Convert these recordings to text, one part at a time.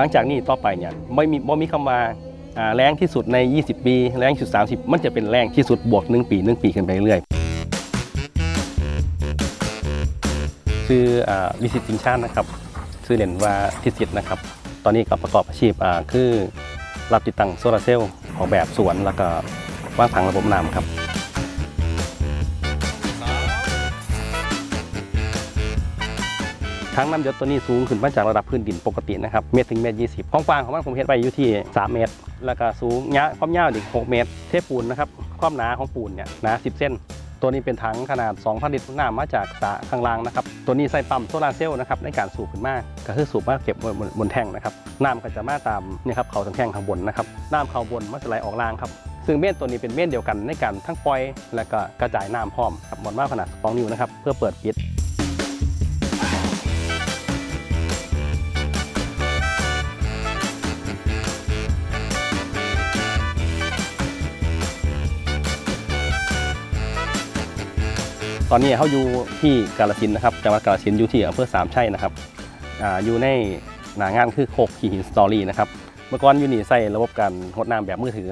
หลังจากนี้ต่อไปเนี่ยไม่มีบ่มีคำว่าอ่าแรงที่สุดใน 20 ปี แรงที่สุด 30 มันจะเป็นแรงที่สุดบวก 1 ปี 1 ปีขึ้นไปเรื่อยชื่อวิสิตจิงชาตินะครับชื่อเล่นว่าทิสิตนะครับ ตอนนี้ก็ประกอบอาชีพคือรับติดตั้งโซลาร์เซลล์ออกแบบสวนแล้วก็วางผังระบบน้ำครับ ทั้งน้ำยศตัวนี้สูงขึ้นมาจากระดับพื้นดินปกตินะครับเมตรถึงเมตรยี่สิบห้องกว้างของมันผมเฮ็ดไว้อยู่ที่ 3 เมตร แล้วก็สูงยะความยาวอีก6เมตร เทปูนนะครับความหนาของปูนเนี่ยหนา 10 เส้น ตัวนี้เป็นถังขนาด 2,000 ลิตรน้ำมาจากสระข้างล่างนะครับตัวนี้ใส่ปั๊มโซลาร์เซลล์นะครับในการสูบขึ้นมาก็คือสูบมาเก็บบนบนบนแท่งนะครับน้ำก็จะมาตามเนี่ยครับเขาทั้งแท่งข้างบนนะครับน้ำเขาบนมันจะไหลออกล่างครับซึ่งเม่นตัวนี้เป็นเม่นเดียวกันในการทั้งปล่อย และก็กระจายน้ำพร้อมครับหมดมาขนาด2นิ้วนะครับเพื่อเปิดปิด ตอนนี้เขาอยู่ที่กาลสินนะครับจังหวัดกาลสินอยู่ที่อำเภอสามชัยนะครับอาอยู่ในหนางานคือโคกขี่หินสตอรี่นะครับเมื่อก่อนอยู่นี่ใส่ระบบการหดน้ำแบบมือถือ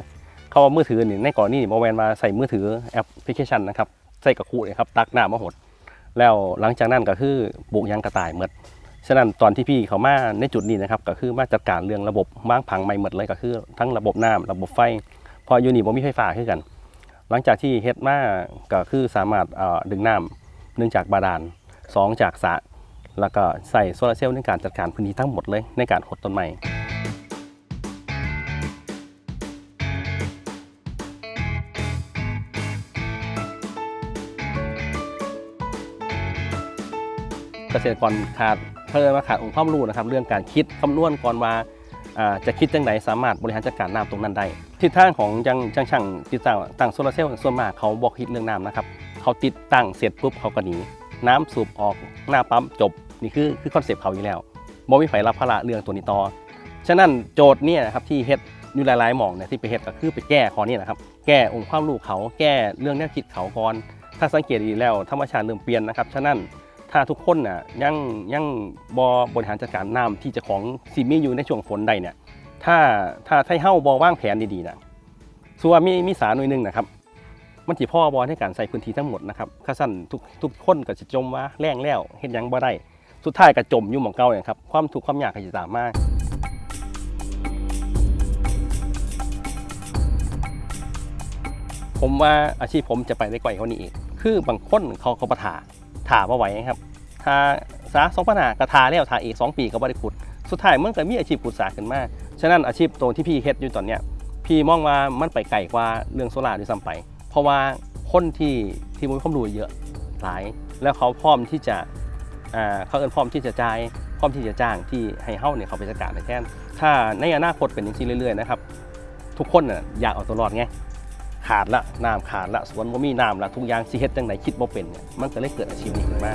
เขาว่ามือถือนี่ในก่อนนี่โมแมนมาใส่มือถือแอปพลิเคชันนะครับใส่กระคูเลยครับตักน้ำมาหด แล้วหลังจากนั้นก็คือปลูกยางกระต่ายหมดฉะนั้นตอนที่พี่เขามาในจุดนี้นะครับก็คือมาจัดการเรื่องระบบม้างพังใหม่หมดเลยก็คือ ทั้งระบบน้ำระบบไฟเพออยู่นี่บ่มีไฟฟ้าคือกัน หลังจากที่เฮ็ดมาก็คือสามารถดึงน้ำหนึ่งจากบาดาลสองจากสระแล้วก็ใส่โซลาร์เซลล์ในการจัดการพื้นที่ทั้งหมดเลยในการหดต้นไม้เกษตรกรขาดเพิ่มมาขาดองค์ความรู้นะครับ เรื่องการคิดคำนวณก่อนว่า จะคิดจังไหนสามารถบริหารจัดการน้ำตรงนั้นได้ทิศทางของจังจังช่างติดตั้งตั้งโซลาร์เซลล์ส่วนมากเขาบอกคิดเรื่องน้ำนะครับเขาติดตั้งเสร็จปุ๊บเขาก็หนีน้ำสูบออกหน้าปั๊มจบนี่คือคือคอนเซปต์เขาอยู่แล้วบ่มีไผรับภาระเรื่องตัวนี้ต่อฉะนั้นโจทย์เนี่ยนะครับที่เฮ็ดอยู่หลายๆหม่องเนี่ยที่ไปเฮ็ดก็คือไปแก้ข้อนี้นะครับ แก้องค์ความรู้เขาแก้เรื่องแนวคิดเขาก่อนถ้าสังเกตดีแล้วธรรมชาติเริ่มเปลี่ยนนะครับฉะนั้น ถ้าทุกคนน่ะยังยังบอบริหารจัดการน้ำที่จะของซีมีอยู่ในช่วงฝนใดเนี่ยถ้าถ้าไทเฮ้าบอว่างแผนดีๆนะส่วนมีมีสารหน่วยหนึ่งนะครับ มันจีพ่อบอในการใส่พื้นที่ทั้งหมดนะครับข้าสั้นทุกทุกคนก็จะจมว่าแรงแล้วเห็นยังบ่ได้ สุดท้ายก็จมอยู่หมองเก่าอย่างครับความทุกข์ความยากก็จะตามมาผมว่าอาชีพผมจะไปได้ไกลกว่านี้อีก คือบางคนเขาเขาประถา ถามาไหวครับถาสาสองปัญหากระทาแล้วทาอีกสองปีก็บ่ได้ขุด สุดท้ายมันก็มีอาชีพขุดสาขึ้นมา ฉะนั้นอาชีพตรงที่พี่เฮ็ดอยู่ตอนเนี้ยพี่มองว่ามันไปไกลกว่าเรื่องโซลาร์ด้วยซ้ำไป เพราะว่าคนที่ที่มีความรู้เยอะหลาย แล้วเขาพร้อมที่จะอ่าเขาเอินพร้อมที่จะจ่ายพร้อมที่จะจ้างที่ให้เฮ้าเนี่ยเขาไปจัดการในแค่นถ้าในอนาคตเป็นอย่างนี้เรื่อยๆนะครับทุกคนน่ะอยากเอาตัวรอดไง ขาดละน้ำขาดละสวนบ่มีน้ำละทุกอย่างสิเฮ็ดจังไหนคิดบ่เป็นเนี่ยมันก็เลยเกิดอาชีพนี้ขึ้นมา